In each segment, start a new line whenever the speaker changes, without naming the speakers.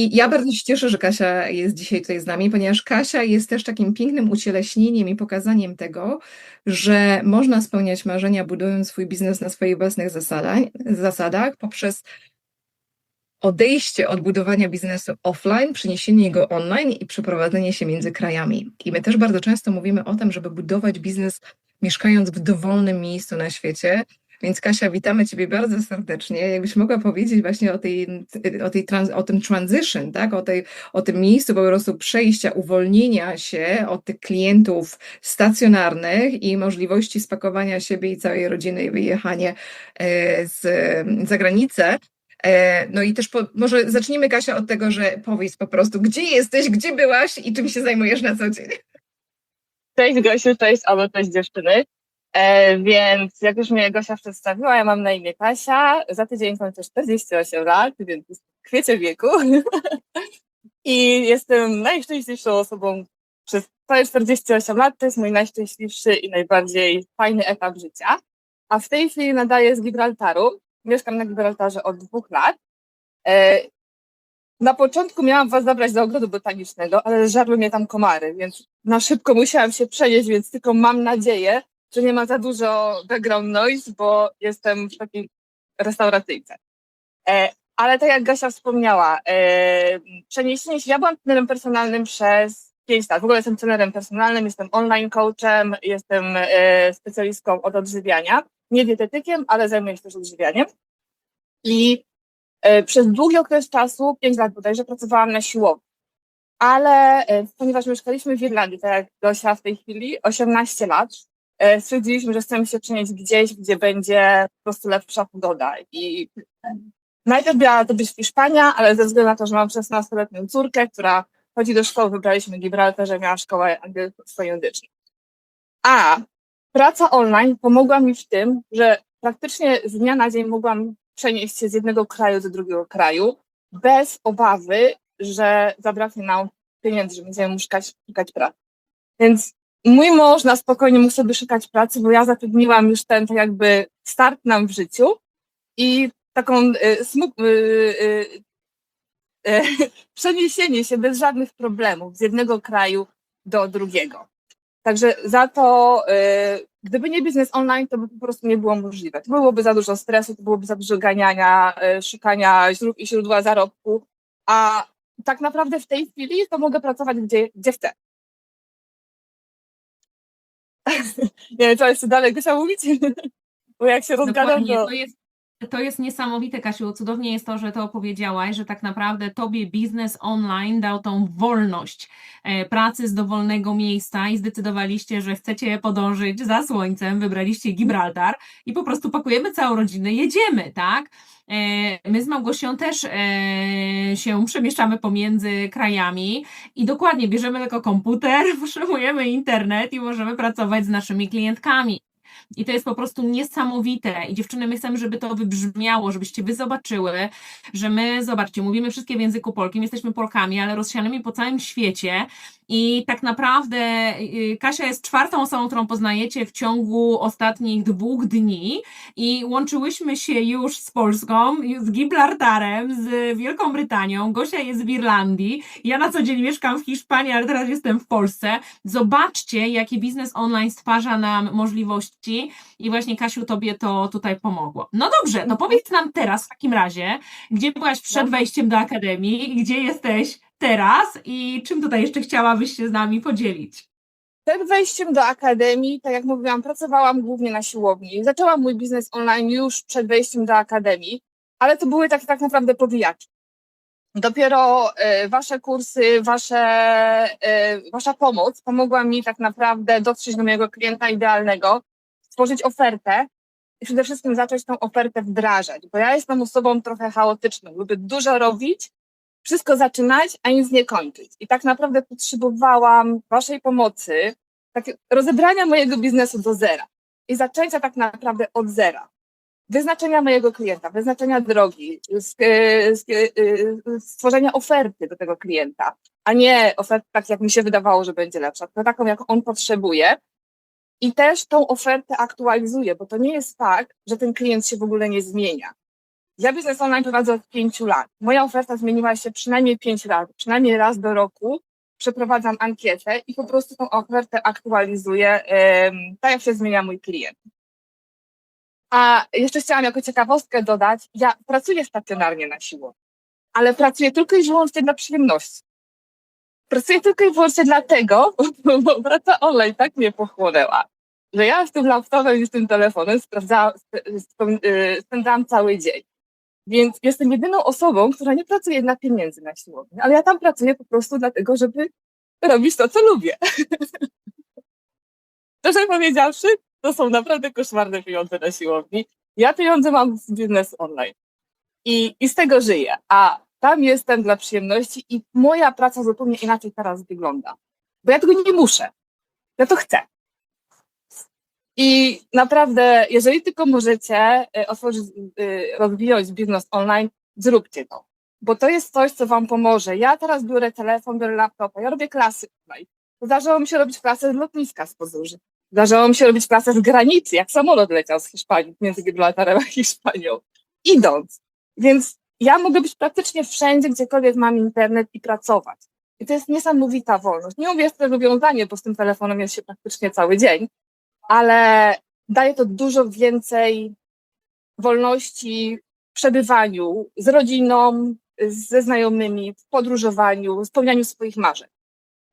I ja bardzo się cieszę, że Kasia jest dzisiaj tutaj z nami, ponieważ Kasia jest też takim pięknym ucieleśnieniem i pokazaniem tego, że można spełniać marzenia, budując swój biznes na swoich własnych zasadach, poprzez odejście od budowania biznesu offline, przeniesienie go online i przeprowadzenie się między krajami. I my też bardzo często mówimy o tym, żeby budować biznes mieszkając w dowolnym miejscu na świecie. Więc Kasia, witamy Ciebie bardzo serdecznie. Jakbyś mogła powiedzieć właśnie o, tej, o, tej trans, o tym transition, tak? o, tej, o tym miejscu po prostu przejścia, uwolnienia się od tych klientów stacjonarnych i możliwości spakowania siebie i całej rodziny i wyjechanie e, z, za granicę. E, no i też po, może zacznijmy, Kasia, od tego, że powiedz po prostu, gdzie jesteś, gdzie byłaś i czym się zajmujesz na co dzień.
Cześć Gosiu, cześć albo cześć dziewczyny. E, więc jak już mnie Gosia przedstawiła, ja mam na imię Kasia, za tydzień kończę 48 lat, więc jest w kwiecie wieku. I jestem najszczęśliwszą osobą przez całe 48 lat. To jest mój najszczęśliwszy i najbardziej fajny etap życia. A w tej chwili nadaję z Gibraltaru. Mieszkam na Gibraltarze od dwóch lat. E, na początku miałam was zabrać do ogrodu botanicznego, ale żarły mnie tam komary, więc na szybko musiałam się przenieść, więc tylko mam nadzieję, że nie ma za dużo background noise, bo jestem w takiej restauracyjce. E, ale tak jak Gosia wspomniała, e, przeniesienie się, ja byłam trenerem personalnym przez 5 lat. W ogóle jestem trenerem personalnym, jestem online coachem, jestem e, specjalistką od odżywiania. Nie dietetykiem, ale zajmuję się też odżywianiem. I e, przez długi okres czasu, 5 lat bodajże, pracowałam na siłowni. Ale e, ponieważ mieszkaliśmy w Irlandii, tak jak Gosia w tej chwili, 18 lat, stwierdziliśmy, że chcemy się przenieść gdzieś, gdzie będzie po prostu lepsza pogoda. I najpierw miała to być Hiszpania, ale ze względu na to, że mam 16-letnią córkę, która chodzi do szkoły, wybraliśmy Gibraltar, że miała szkołę angielsko-języczną. A praca online pomogła mi w tym, że praktycznie z dnia na dzień mogłam przenieść się z jednego kraju do drugiego kraju bez obawy, że zabraknie nam pieniędzy, że będziemy szukać, szukać pracy. Więc mój mąż na spokojnie mógł sobie szukać pracy, bo ja zapewniłam już ten tak jakby start nam w życiu i taką y, y, y, y, przeniesienie się bez żadnych problemów z jednego kraju do drugiego. Także za to, y, gdyby nie biznes online, to by po prostu nie było możliwe. To byłoby za dużo stresu, to byłoby za dużo ganiania, y, szukania i źródła zarobku, a tak naprawdę w tej chwili to mogę pracować gdzie, gdzie chcę. nie wiem, co jeszcze dalej Gosia mówić? Bo jak się rozgadam, to...
to jest, to jest niesamowite, Kasiu. Cudownie jest to, że to opowiedziałaś, że tak naprawdę tobie biznes online dał tą wolność e, pracy z dowolnego miejsca i zdecydowaliście, że chcecie podążyć za słońcem, wybraliście Gibraltar i po prostu pakujemy całą rodzinę, jedziemy, tak? E, My z Małgosią też e, się przemieszczamy pomiędzy krajami i dokładnie bierzemy tylko komputer, potrzebujemy internet i możemy pracować z naszymi klientkami. I to jest po prostu niesamowite. I dziewczyny, my chcemy, żeby to wybrzmiało, żebyście wy zobaczyły, że my, zobaczcie, mówimy wszystkie w języku polskim, jesteśmy Polkami, ale rozsianymi po całym świecie. I tak naprawdę y, Kasia jest czwartą osobą, którą poznajecie w ciągu ostatnich dwóch dni i łączyłyśmy się już z Polską, z Gibraltarem, z Wielką Brytanią. Gosia jest w Irlandii, ja na co dzień mieszkam w Hiszpanii, ale teraz jestem w Polsce. Zobaczcie, jaki biznes online stwarza nam możliwości i właśnie Kasiu, tobie to tutaj pomogło. No dobrze, no powiedz nam teraz w takim razie, gdzie byłaś przed wejściem do Akademii, gdzie jesteś teraz i czym tutaj jeszcze chciałabyś się z nami podzielić?
Przed wejściem do akademii, tak jak mówiłam, pracowałam głównie na siłowni. Zaczęłam mój biznes online już przed wejściem do akademii, ale to były tak, tak naprawdę powijaczki. Dopiero e, wasze kursy, wasze, e, wasza pomoc pomogła mi tak naprawdę dotrzeć do mojego klienta idealnego, stworzyć ofertę i przede wszystkim zacząć tą ofertę wdrażać, bo ja jestem osobą trochę chaotyczną, lubię dużo robić, wszystko zaczynać, a nic nie kończyć. I tak naprawdę potrzebowałam Waszej pomocy, tak, rozebrania mojego biznesu do zera i zaczęcia tak naprawdę od zera. Wyznaczenia mojego klienta, wyznaczenia drogi, y, stworzenia oferty do tego klienta, a nie oferty tak, jak mi się wydawało, że będzie lepsza, tylko taką, jak on potrzebuje. I też tą ofertę aktualizuję, bo to nie jest tak, że ten klient się w ogóle nie zmienia Ja biznes online prowadzę od pięciu lat. Moja oferta zmieniła się przynajmniej pięć razy, przynajmniej raz do roku. Przeprowadzam ankietę i po prostu tą ofertę aktualizuję, em, tak jak się zmienia mój klient. A jeszcze chciałam jako ciekawostkę dodać, ja pracuję stacjonarnie na siłowni, ale pracuję tylko i wyłącznie dla przyjemności. Pracuję tylko i wyłącznie dlatego, bo praca online tak mnie pochłonęła, że ja z tym laptopem i z tym telefonem y, spędzałam cały dzień. Więc jestem jedyną osobą, która nie pracuje dla pieniędzy na siłowni, ale ja tam pracuję po prostu dlatego, żeby robić to, co lubię. Szczerze powiedziawszy, to są naprawdę koszmarne pieniądze na siłowni. Ja pieniądze mam z biznesu online i, i z tego żyję, a tam jestem dla przyjemności i moja praca zupełnie inaczej teraz wygląda. Bo ja tego nie muszę. Ja to chcę. I naprawdę, jeżeli tylko możecie y, otworzyć, y, rozwijać biznes online, zróbcie to. Bo to jest coś, co Wam pomoże. Ja teraz biorę telefon, biorę laptopa, ja robię klasy online. Zdarzało mi się robić klasę z lotniska z Pozurzy. Zdarzało mi się robić klasę z granicy, jak samolot leciał z Hiszpanii, między Gibraltarem a Hiszpanią. Idąc. Więc ja mogę być praktycznie wszędzie, gdziekolwiek mam internet i pracować. I to jest niesamowita wolność. Nie mówię, że to bo z tym telefonem jest się praktycznie cały dzień, ale daje to dużo więcej wolności w przebywaniu z rodziną, ze znajomymi, w podróżowaniu, spełnianiu swoich marzeń.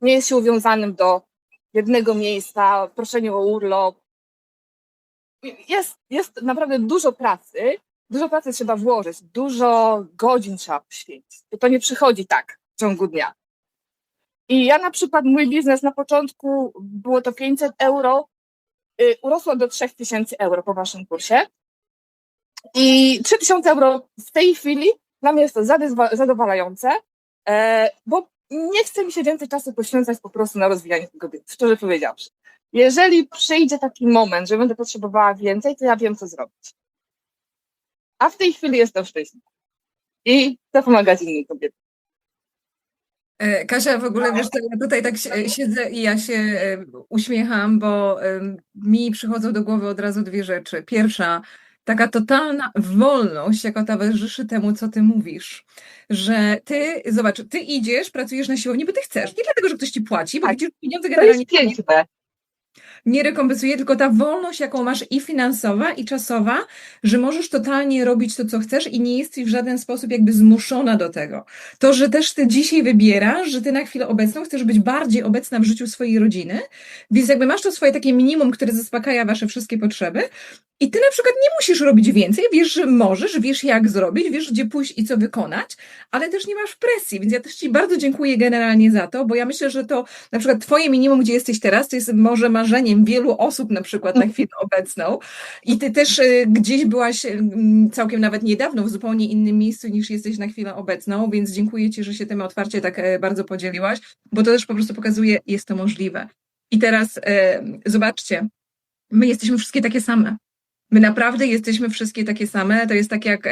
Nie jest się uwiązanym do jednego miejsca, proszeniu o urlop. Jest, jest naprawdę dużo pracy, dużo pracy trzeba włożyć, dużo godzin trzeba poświęcić. To nie przychodzi tak w ciągu dnia. I ja na przykład mój biznes na początku było to 500 euro, y, urosło do 3000 euro po waszym kursie. I 3000 euro w tej chwili dla mnie jest to zadowalające, e, bo nie chce mi się więcej czasu poświęcać po prostu na rozwijanie tego biznesu, szczerze powiedziawszy. Jeżeli przyjdzie taki moment, że będę potrzebowała więcej, to ja wiem, co zrobić. A w tej chwili jestem szczęśliwa. I chcę pomagać innym kobietom.
E, Kasia, w ogóle wiesz, to ja tutaj tak si- siedzę i ja się e, uśmiecham, bo mi przychodzą do głowy od razu dwie rzeczy. Pierwsza, taka totalna wolność, jaka towarzyszy temu, co ty mówisz. Że ty, zobacz, ty idziesz, pracujesz na siłowni, bo ty chcesz. Nie dlatego, że ktoś ci płaci, bo
Tak.
widzisz, pieniądze
To
generalnie
jest piękne.
Nie rekompensuje, tylko ta wolność, jaką masz i finansowa, i czasowa, że możesz totalnie robić to, co chcesz i nie jesteś w żaden sposób jakby zmuszona do tego. To, że też ty dzisiaj wybierasz, że ty na chwilę obecną chcesz być bardziej obecna w życiu swojej rodziny, więc jakby masz to swoje takie minimum, które zaspokaja wasze wszystkie potrzeby i ty na przykład nie musisz robić więcej, wiesz, że możesz, wiesz jak zrobić, wiesz gdzie pójść i co wykonać, ale też nie masz presji, więc ja też ci bardzo dziękuję generalnie za to, bo ja myślę, że to na przykład twoje minimum, gdzie jesteś teraz, to jest może marzeniem wielu osób na przykład na chwilę obecną i ty też y, gdzieś byłaś y, całkiem nawet niedawno w zupełnie innym miejscu niż jesteś na chwilę obecną, więc dziękuję ci, że się tym otwarcie tak e, bardzo podzieliłaś, bo to też po prostu pokazuje, jest to możliwe. I teraz e, zobaczcie, my jesteśmy wszystkie takie same. My naprawdę jesteśmy wszystkie takie same. To jest tak, jak e,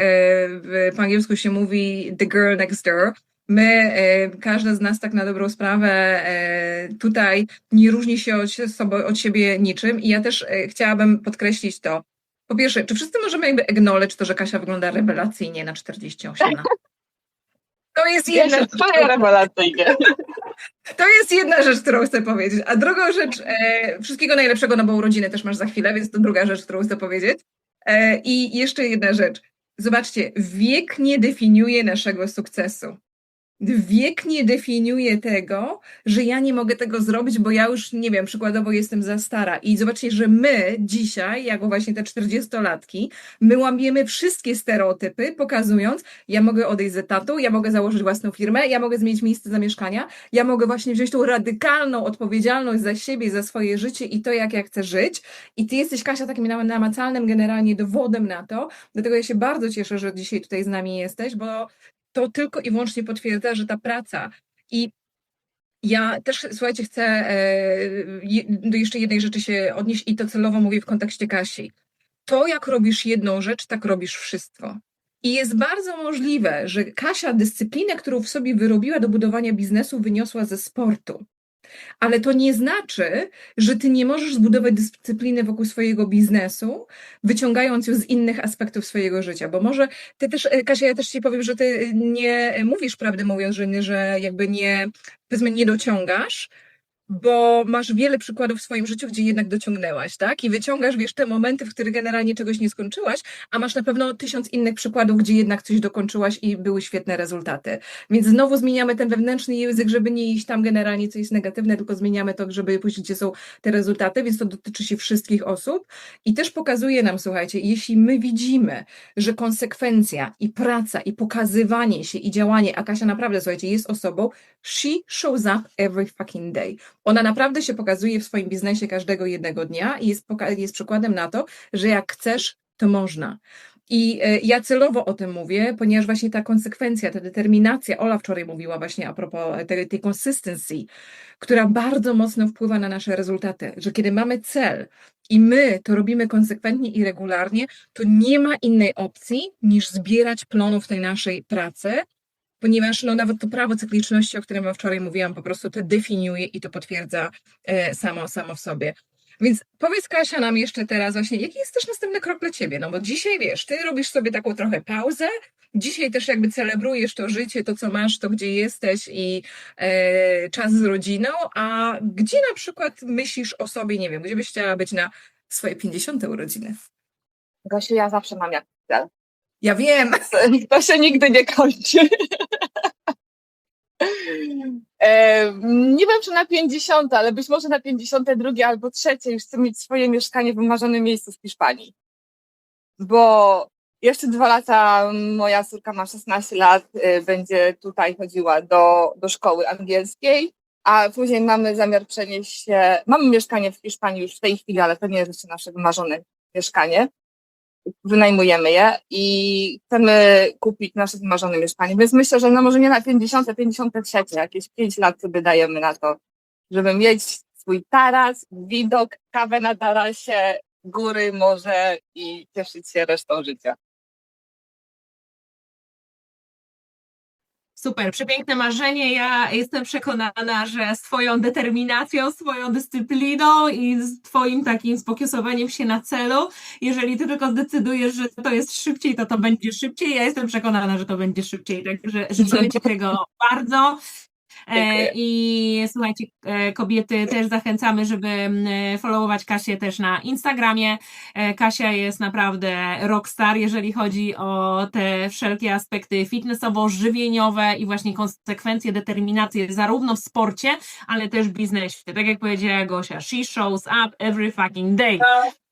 w, po angielsku się mówi the girl next door. My, e, każda z nas tak na dobrą sprawę e, tutaj nie różni się od, sobie, od siebie niczym i ja też e, chciałabym podkreślić to. Po pierwsze, czy wszyscy możemy jakby acknowledge to, że Kasia wygląda rewelacyjnie na 48 lat? To jest jedna
twoje rewelacyjnie.
to jest jedna rzecz, którą chcę powiedzieć. A drugą rzecz, e, wszystkiego najlepszego, no bo urodziny też masz za chwilę, więc to druga rzecz, którą chcę powiedzieć. E, I jeszcze jedna rzecz. Zobaczcie, wiek nie definiuje naszego sukcesu. Wiek nie definiuje tego, że ja nie mogę tego zrobić, bo ja już, nie wiem, przykładowo jestem za stara. I zobaczcie, że my dzisiaj, jako właśnie te 40-latki, my łamiemy wszystkie stereotypy, pokazując, ja mogę odejść z etatu, ja mogę założyć własną firmę, ja mogę zmienić miejsce zamieszkania, ja mogę właśnie wziąć tą radykalną odpowiedzialność za siebie, za swoje życie i to, jak ja chcę żyć. I ty jesteś, Kasia, takim nam- namacalnym generalnie dowodem na to. Dlatego ja się bardzo cieszę, że dzisiaj tutaj z nami jesteś, bo to tylko i wyłącznie potwierdza, że ta praca i ja też, słuchajcie, chcę e, do jeszcze jednej rzeczy się odnieść i to celowo mówię w kontekście Kasi. To, jak robisz jedną rzecz, tak robisz wszystko. I jest bardzo możliwe, że Kasia dyscyplinę, którą w sobie wyrobiła do budowania biznesu, wyniosła ze sportu. Ale to nie znaczy, że ty nie możesz zbudować dyscypliny wokół swojego biznesu, wyciągając ją z innych aspektów swojego życia, bo może ty też, e, Kasia, ja też ci powiem, że ty nie mówisz prawdy mówiąc, że, że jakby nie, powiedzmy, nie dociągasz, bo masz wiele przykładów w swoim życiu, gdzie jednak dociągnęłaś, tak? I wyciągasz, wiesz, te momenty, w których generalnie czegoś nie skończyłaś, a masz na pewno tysiąc innych przykładów, gdzie jednak coś dokończyłaś i były świetne rezultaty. Więc znowu zmieniamy ten wewnętrzny język, żeby nie iść tam generalnie, co jest negatywne, tylko zmieniamy to, żeby pójść, gdzie są te rezultaty, więc to dotyczy się wszystkich osób i też pokazuje nam, słuchajcie, jeśli my widzimy, że konsekwencja i praca i pokazywanie się i działanie, a Kasia naprawdę, słuchajcie, jest osobą, she shows up every fucking day. Ona naprawdę się pokazuje w swoim biznesie każdego jednego dnia i jest, jest przykładem na to, że jak chcesz, to można. I e, ja celowo o tym mówię, ponieważ właśnie ta konsekwencja, ta determinacja, Ola wczoraj mówiła właśnie a propos tej, tej consistency, która bardzo mocno wpływa na nasze rezultaty, że kiedy mamy cel i my to robimy konsekwentnie i regularnie, to nie ma innej opcji niż zbierać plonów tej naszej pracy, ponieważ no, nawet to prawo cykliczności, o którym wczoraj mówiłam, po prostu to definiuje i to potwierdza e, samo, samo w sobie. Więc powiedz Kasia nam jeszcze teraz właśnie, jaki jest też następny krok dla Ciebie, no bo dzisiaj wiesz, Ty robisz sobie taką trochę pauzę, dzisiaj też jakby celebrujesz to życie, to co masz, to gdzie jesteś i e, czas z rodziną, a gdzie na przykład myślisz o sobie, nie wiem, gdzie byś chciała być na swoje 50 urodziny?
Gosiu, ja zawsze mam jakiś cel.
Ja wiem,
To się nigdy nie kończy. E, nie wiem, czy na 50, ale być może na 52 albo trzecie już chcę mieć swoje mieszkanie w wymarzonym miejscu w Hiszpanii. Bo jeszcze dwa lata moja córka ma 16 lat, e, będzie tutaj chodziła do, do szkoły angielskiej, a później mamy zamiar przenieść się, mamy mieszkanie w Hiszpanii już w tej chwili, ale to nie jest jeszcze nasze wymarzone mieszkanie wynajmujemy je i chcemy kupić nasze wymarzone mieszkanie. Więc myślę, że no może nie na 50, 53, jakieś 5 lat sobie dajemy na to, żeby mieć swój taras, widok, kawę na tarasie, góry, morze i cieszyć się resztą życia.
Super, przepiękne marzenie. Ja jestem przekonana, że z Twoją determinacją, swoją dyscypliną i z Twoim takim sfokusowaniem się na celu, jeżeli Ty tylko zdecydujesz, że to jest szybciej, to to będzie szybciej. Ja jestem przekonana, że to będzie szybciej. Także życzymy Ci tego bardzo. E,
Dziękuję.
I słuchajcie, e, kobiety też zachęcamy, żeby mm, followować Kasię też na Instagramie. E, Kasia jest naprawdę rockstar, jeżeli chodzi o te wszelkie aspekty fitnessowo-żywieniowe i właśnie konsekwencje, determinację zarówno w sporcie, ale też w biznesie. Tak jak powiedziała Gosia, she shows up every fucking day.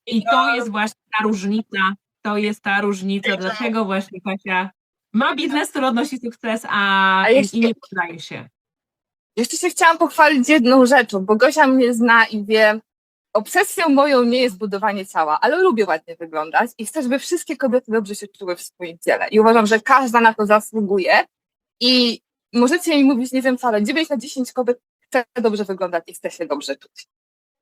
I to jest właśnie ta różnica, to jest ta różnica, dlaczego właśnie Kasia ma biznes, który odnosi sukces, a,
A jeszcze-
i nie poddaje się.
Jeszcze się chciałam pochwalić jedną rzeczą, bo Gosia mnie zna i wie, obsesją moją nie jest budowanie ciała, ale lubię ładnie wyglądać i chcę, żeby wszystkie kobiety dobrze się czuły w swoim ciele. I uważam, że każda na to zasługuje i możecie mi mówić, nie wiem wcale, 9 na 10 kobiet chce dobrze wyglądać i chce się dobrze czuć.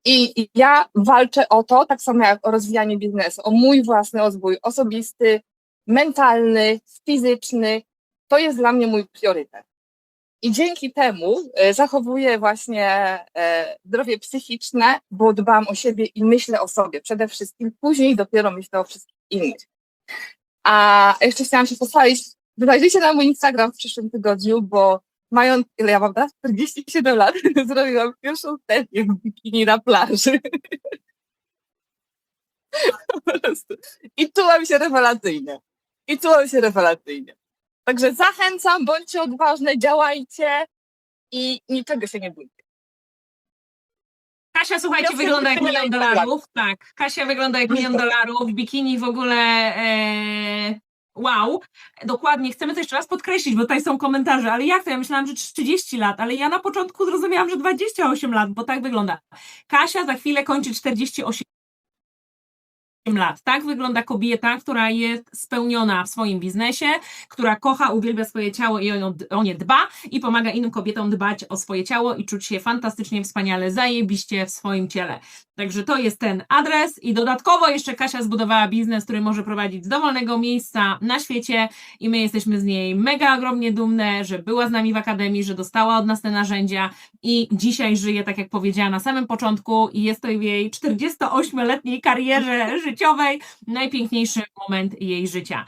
I, I ja walczę o to, tak samo jak o rozwijanie biznesu, o mój własny rozwój osobisty, mentalny, fizyczny. To jest dla mnie mój priorytet. I dzięki temu e, zachowuję właśnie e, zdrowie psychiczne, bo dbam o siebie i myślę o sobie przede wszystkim. Później dopiero myślę o wszystkich innych. A jeszcze chciałam się pochwalić. Wydajcie na mój Instagram w przyszłym tygodniu, bo mając, ile ja mam teraz? 47 lat, zrobiłam pierwszą sesję w bikini na plaży. I czułam się rewelacyjnie. I czułam się rewelacyjnie. Także zachęcam, bądźcie odważne, działajcie i niczego się nie bójcie.
Kasia, słuchajcie, wygląda jak milion dolarów. Tak, Kasia wygląda jak milion dolarów, bikini w ogóle. E, wow, dokładnie. Chcemy to jeszcze raz podkreślić, bo tutaj są komentarze, ale jak to? Ja myślałam, że 30 lat, ale ja na początku zrozumiałam, że 28 lat, bo tak wygląda. Kasia za chwilę kończy 48 lat. Tak wygląda kobieta, która jest spełniona w swoim biznesie, która kocha, uwielbia swoje ciało i o, nie dba i pomaga innym kobietom dbać o swoje ciało i czuć się fantastycznie, wspaniale, zajebiście w swoim ciele. Także to jest ten adres i dodatkowo jeszcze Kasia zbudowała biznes, który może prowadzić z dowolnego miejsca na świecie i my jesteśmy z niej mega ogromnie dumne, że była z nami w akademii, że dostała od nas te narzędzia i dzisiaj żyje, tak jak powiedziała na samym początku i jest to w jej 48-letniej karierze życiowej najpiękniejszy moment jej życia.